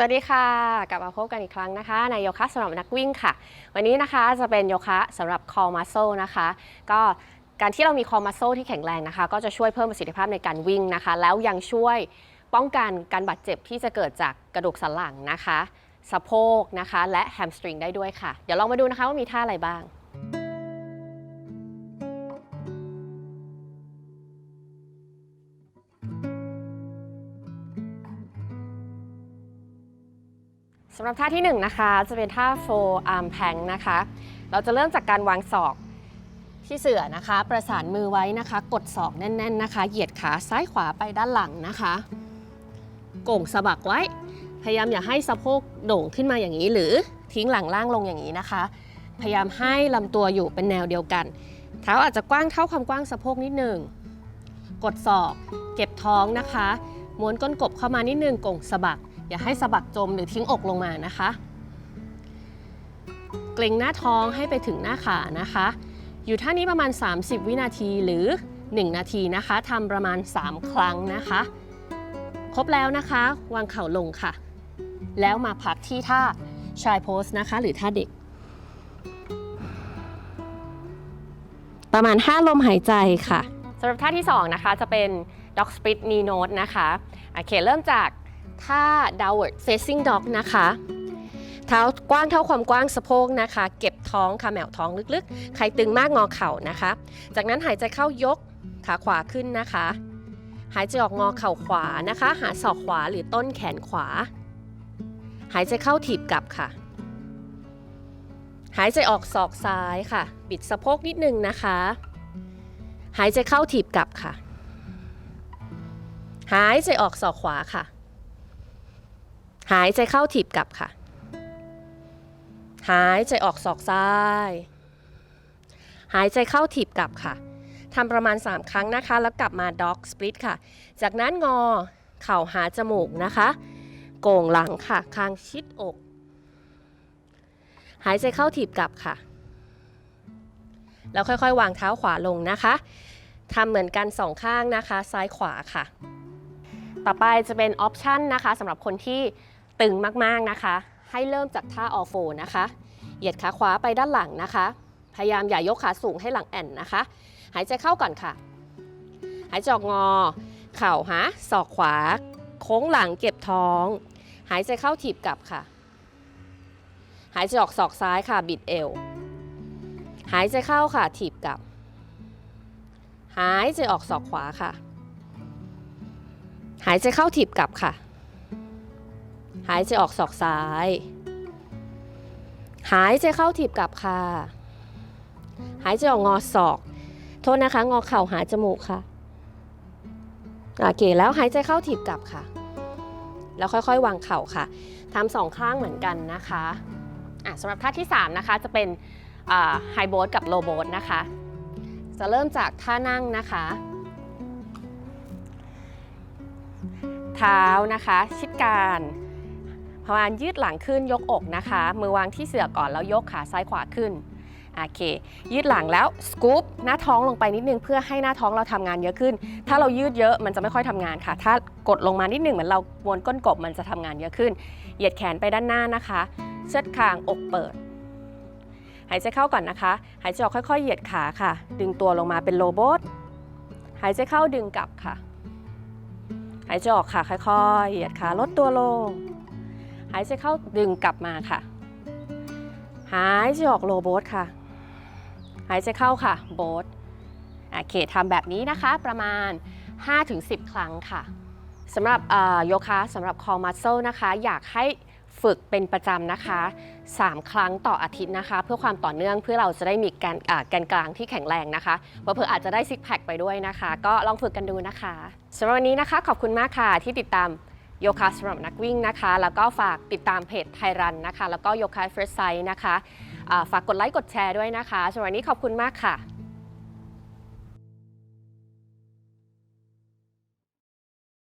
สวัสดีค่ะ กลับมาพบกันอีกครั้งนะคะในโยคะสำหรับนักวิ่งค่ะ วันนี้นะคะจะเป็นโยคะสำหรับ core muscle นะคะ ก็การที่เรามี core muscle ที่แข็งแรงนะคะ ก็จะช่วยเพิ่มประสิทธิภาพในการวิ่งนะคะ แล้วยังช่วยป้องกันการบาดเจ็บที่จะเกิดจากกระดูกสันหลังนะคะ สะโพกนะคะ และแฮมสตริงได้ด้วยค่ะ เดี๋ยวลองมาดูนะคะว่ามีท่าอะไรบ้าง สำหรับท่าที่1นะคะจะเป็นท่า four arm plank นะคะ เราจะเริ่มจากการวางศอกที่เสื่อนะคะ ประสานมือไว้นะคะ กดศอกแน่น ๆนะคะ เหยียดขาซ้ายขวาไปด้านหลังนะคะโก่งสะบักไว้ พยายามอย่าให้สะโพกโด่งขึ้นมาอย่างนี้ หรือทิ้งหลังล่างลงอย่างนี้นะคะ พยายามให้ลำตัวอยู่เป็นแนวเดียวกัน เท้าอาจจะกว้างเท่าความกว้างสะโพกนิดหนึ่งกดศอก เก็บท้องนะคะ ม้วนก้นกบเข้ามานิดนึงก่งสะบัก อย่าให้สะบักจมหรือทิ้งอกลงมานะคะ เกร็งหน้าท้องให้ไปถึงหน้าขานะคะ อยู่ท่านี้ประมาณ 30 วินาทีหรือ 1 นาทีนะคะทำประมาณ 3 ครั้งนะคะ ครบแล้วนะคะ วางเข่าลงค่ะ แล้วมาพักที่ท่าชายโพสนะคะ หรือท่าเด็ก ประมาณ 5 ลมหายใจค่ะสำหรับท่าที่ 2 นะคะ จะเป็น dog split knee note นะคะโอเคเริ่มจาก ท่า downward facing dog นะคะ เท้ากว้างเท่าความกว้างสะโพกนะคะ เก็บท้องค่ะแมวท้องลึกๆ ใครตึงมากงอเข่านะคะ จากนั้นหายใจเข้ายกขาขวาขึ้นนะคะ หายใจออกงอเข่าขวานะคะ หาศอกขวาหรือต้นแขนขวา หายใจเข้าถีบกลับค่ะ หายใจออกศอกซ้ายค่ะ บิดสะโพกนิดนึงนะคะ หายใจเข้าถีบกลับค่ะ หายใจออกศอกขวาค่ะ หายใจเข้าถีบกลับค่ะ หายใจออกศอกซ้าย หายใจเข้าถีบกลับค่ะทำประมาณ 3 ครั้งนะคะ แล้วกลับมา dog split ค่ะ จากนั้นงอเข่าหาจมูกนะคะ โก่งหลังค่ะ คางชิดอก หายใจเข้าถีบกลับค่ะ แล้วค่อยๆ วางเท้าขวาลงนะคะทำเหมือนกันสองข้างนะคะ ซ้ายขวาค่ะ ต่อไปจะเป็นออปชันนะคะสำหรับคนที่ ตึงมากๆนะคะ ให้เริ่มจากท่าออโฟนะคะ เหยียดขาขวาไปด้านหลังนะคะ พยายามอย่ายกขาสูงให้หลังแอ่นนะคะ หายใจเข้าก่อนค่ะ หายใจออกงอ เข่าหาศอกขวา โค้งหลังเก็บท้อง หายใจเข้าถีบกลับค่ะ หายใจออกศอกซ้ายค่ะบิดเอว หายใจเข้าค่ะถีบกลับ หายใจออกศอกขวาค่ะ หายใจเข้าถีบกลับค่ะ หายใจออกศอกซ้าย หายใจเข้าถีบกลับค่ะ หายใจออกงอศอก โทษนะคะ งอเข่าหาจมูกค่ะโอเคแล้วหายใจเข้าถีบกลับค่ะ แล้วค่อยๆ วางเข่าค่ะทำสองข้างเหมือนกันนะคะะสำหรับท่าที่ 3 นะคะ จะเป็นไฮโบ t กับโลโบ t นะคะ จะเริ่มจากท่านั่งนะคะ เท้านะคะ ชิดกันประมาณยืดหลังขึ้นยกอกนะคะ มือวางที่เสือก่อนแล้วยกขาซ้ายขวาขึ้นโอเค ยืดหลังแล้วสกู๊ปหน้าท้องลงไปนิดนึงเพื่อให้หน้าท้องเราทำงานเยอะขึ้น ถ้าเรายืดเยอะมันจะไม่ค่อยทำงานค่ะ ถ้ากดลงมานิดนึงเหมือนเราวนก้นกบมันจะทำงานเยอะขึ้น เหยียดแขนไปด้านหน้านะคะ เชิดคางอกเปิด หายใจเข้าก่อนนะคะ หายใจออกค่อย ๆ เหยียดขาค่ะ ดึงตัวลงมาเป็นโลโบทหายใจเข้าดึงกลับค่ะ หายใจออกค่ะค่อยๆ เหยียดขาลดตัวลง หายใจเข้าดึงกลับมาค่ะ หายใจออกโลโบทค่ะ หายใจเข้าค่ะโบทโอเคทำแบบนี้นะคะประมาณ 5-10 ครั้งค่ะสำหรับโยคะสำหรับ core muscle นะคะ อยากให้ฝึกเป็นประจำนะคะ 3 ครั้งต่ออาทิตย์นะคะ เพื่อความต่อเนื่องเพื่อเราจะได้มีกาแกนกลางที่แข็งแรงนะคะเพื่ออาจจะได้ซิกแพคไปด้วยนะคะ ก็ลองฝึกกันดูนะคะสำหรับวันนี้นะคะ ขอบคุณมากค่ะที่ติดตาม โยคะสำหรับนักวิ่งนะคะ แล้วก็ฝากติดตามเพจไทยรันนะคะ แล้วก็โยคะเฟรชไซส์นะคะฝากกดไลค์กดแชร์ด้วยนะคะสำหรับวันนี้ขอบคุณมากค่ะ